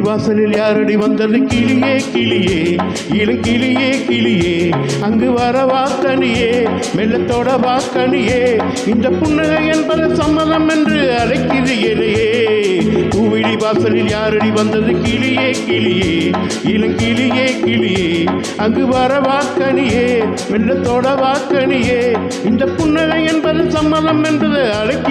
வாசலில் யாரடி வந்தது? கிளியே கிளியே. இளம் கிளியே கிளியே. அங்கு வர வாக்கணியே மெல்லத்தோட வாக்கணியே இந்த புன்னகை என்பது சம்மதம் என்று அழைக்குது என்னையே பூவிழி வாசலில் யாரடி வந்தது? கிளியே கிளியே. இளம் கிளியே கிளியே. அங்கு வர வாக்கணியே மெல்லத்தோட வாக்கணியே இந்த புன்னகை என்பது சம்மதம் என்று அழைக்குது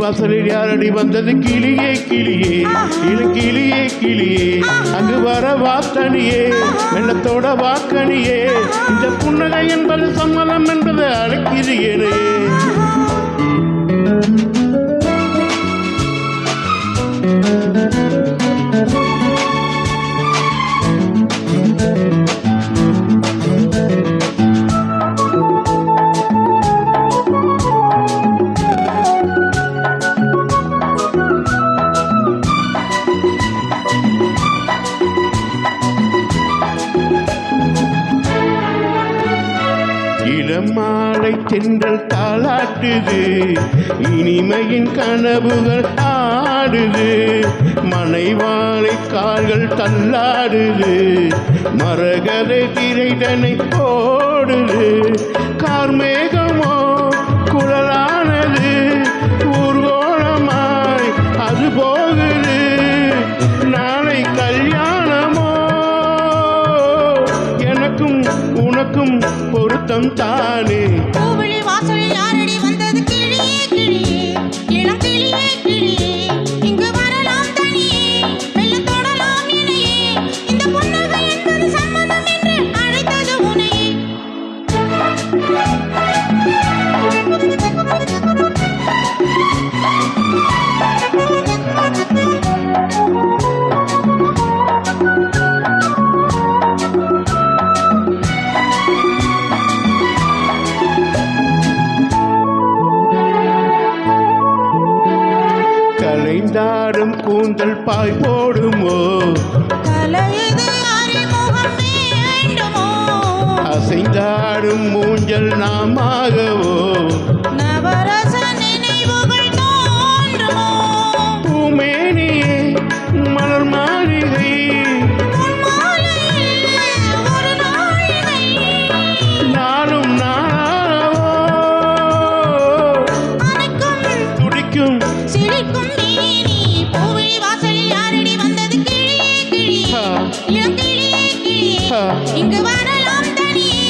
வாசலில் யாரடி வந்தது? கிளியே கிளியே. இது கிளியே கிளியே. அங்கு வர வாக்கனியே வெள்ளத்தோட வாக்கணியே இந்த புன்னகை என்பது சம்மதம் என்பது அழைக்குது இளமாலை தென்றல் தாளாட்டுது. இனிமையின் கனவுகள் ஆடுது. மனைவாழை கால்கள் தள்ளாடுது. மரகத திரைதனை ஓடுது கார்மேகம் உனக்கும் பொருத்தம் தானே? பூவிழி வாசலில் யாரடி கலைந்தாடும் கூந்தல் பாய் போடுமோ? அசைந்தாடும் மூஞ்சல் நாமாகவோ? இங்கு வரலாம் தனியே